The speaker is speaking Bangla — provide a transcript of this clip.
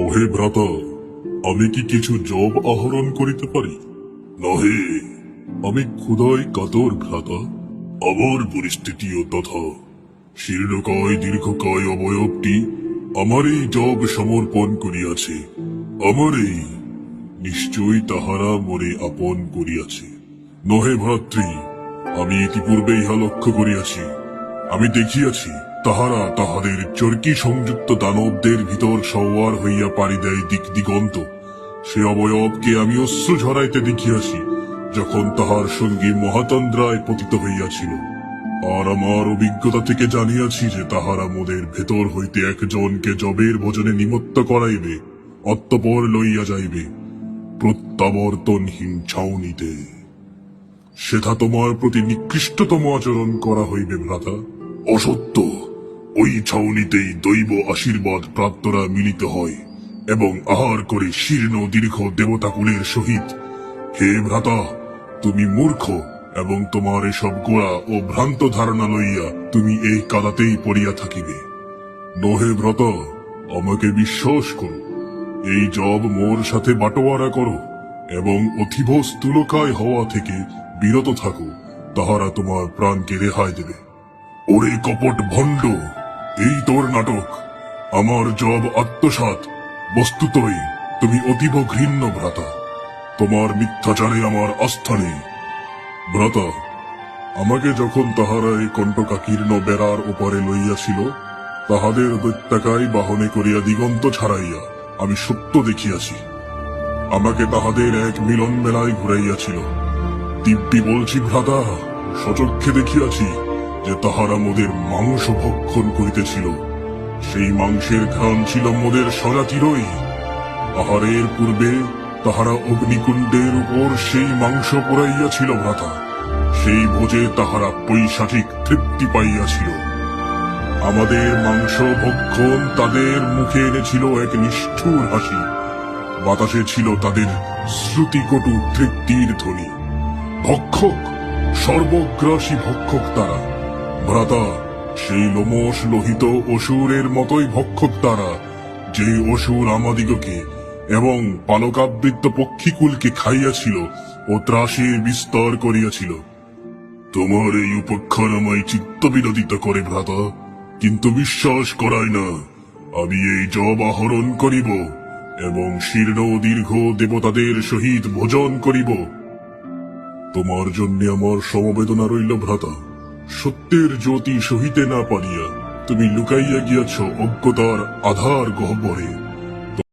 ওহে ভ্রাতা, আমি কি কিছু জব আহরণ করিতে পারি? নহে, আমি ক্ষুধায় কাতর ভ্রাতা। আমার পরিস্থিতিও তথা। শীর্ণকায়, দীর্ঘকায় অবয়বটি আমার এই জব সমর্পণ করিয়াছে। আমারই নিশ্চয়ই তাহারা মরে আপন করিয়াছে। নহে ভ্রাতৃ, আমি ইতিপূর্বে ইহা লক্ষ্য করিয়াছি। আমি দেখিয়াছি তাহারা তাহাদের চরকি সংযুক্ত দানবদের ভিতর সওয়ার হইয়া পাড়ি দেয় দিক দিগন্ত। সে অবয়বকে আমি অশ্রু ঝরাইতে দেখিয়াছি, যখন তাহার সঙ্গী মহাতন্দ্রায় পতিত হইয়াছিল। আর আমার অভিজ্ঞতা থেকে জানিয়াছি যে তাহারা মোদের ভেতর হইতে একজনকে জবের ভোজনে নিমত্ত করাইবে অত্তপর লইয়া যাইবে। প্রত্যাবর্তনহীন ছাউনিতে। সেথা তোমার প্রতি নিকৃষ্টতম আচরণ করা হইবে, ভ্রাতা। অসত্য। ওই ছাউনিতেই দৈব আশীর্বাদ প্রাপ্তরা মিলিত হয় এবং আহার করে শীর্ণ দীর্ঘ দেবতাকুলের সহিত। হে ভ্রাতা, তুমি মূর্খ এবং তোমার এসব গোড়া ও ভ্রান্ত ধারণা লইয়া তুমি এই কাদাতেই পড়িয়া থাকিবে। নহে ভ্রত, আমাকে বিশ্বাস করো, এই জব মোর সাথে বাটোয়ারা করো এবং অথিভ স্থূলকায় হওয়া থেকে বিরত থাকো, তাহারা তোমার প্রাণকে রেহাই দেবে। ওরে কপট ভণ্ড এই তোর নাটক। আমার জব আত্মসাত বস্তুতই তুমি অতীব ঘৃণ্য ভ্রাতা। তোমার মিথ্যাচারে আমার আস্থা নেই। ভ্রাতা, আমাকে যখন তাহারা এই কণ্টকাকীর্ণ বেড়ার উপরে লইয়াছিল, তাহাদের দৈত্যাকায় বাহনে করিয়া দিগন্ত ছাড়াইয়া আমি সত্য দেখিয়াছি। আমাকে তাহাদের এক মিলন মেলায় ঘুরাইয়াছিল। দিব্যি বলছি, ভ্রাতা, সচক্ষে দেখিয়াছি যে তাহারা মোদের মাংস ভক্ষণ করিতেছিল, সেই মাংসের ঘ্রাণ ছিল মোদের সজাতিরই আহারের পূর্বে তাহারা অগ্নিকুণ্ডের উপর সেই মাংস পোড়াইয়াছিল ভ্রাতা, সেই ভোজে তাহারা পৈশাচিক তৃপ্তি পাইয়াছিল। আমাদের মাংস ভক্ষণ তাদের মুখে এনেছিল এক নিষ্ঠুর হাসি, বাতাসে ছিল তাদের শ্রুতিকটু তৃপ্তির ধ্বনি। ভক্ষক, সর্বগ্রাসী ভক্ষক তারা ভ্রাতা, সেই লোমস লোহিত অসুরের মতোই ভক্ষক তারা যে অসুর আমাদিগকে এবং পালকাবৃত্ত পক্ষীকুলকে খাইয়াছিল ও ত্রাসের বিস্তার করিয়াছিল। তোমার এই উপেক্ষার আমায় চিত্ত বিনোদিত করে ভ্রাতা, কিন্তু বিশ্বাস করায় না। আমি এই জব আহরণ করিব এবং শীর্ণ দীর্ঘ দেবতাদের সহিত ভোজন করিব। তোমার জন্য আমার সমবেদনা রইল ভ্রাতা। সত্যের জ্যোতি সহিতে না পারিয়া তুমি লুকাইয়া গিয়াছ অজ্ঞতার আধার গহ্বরে।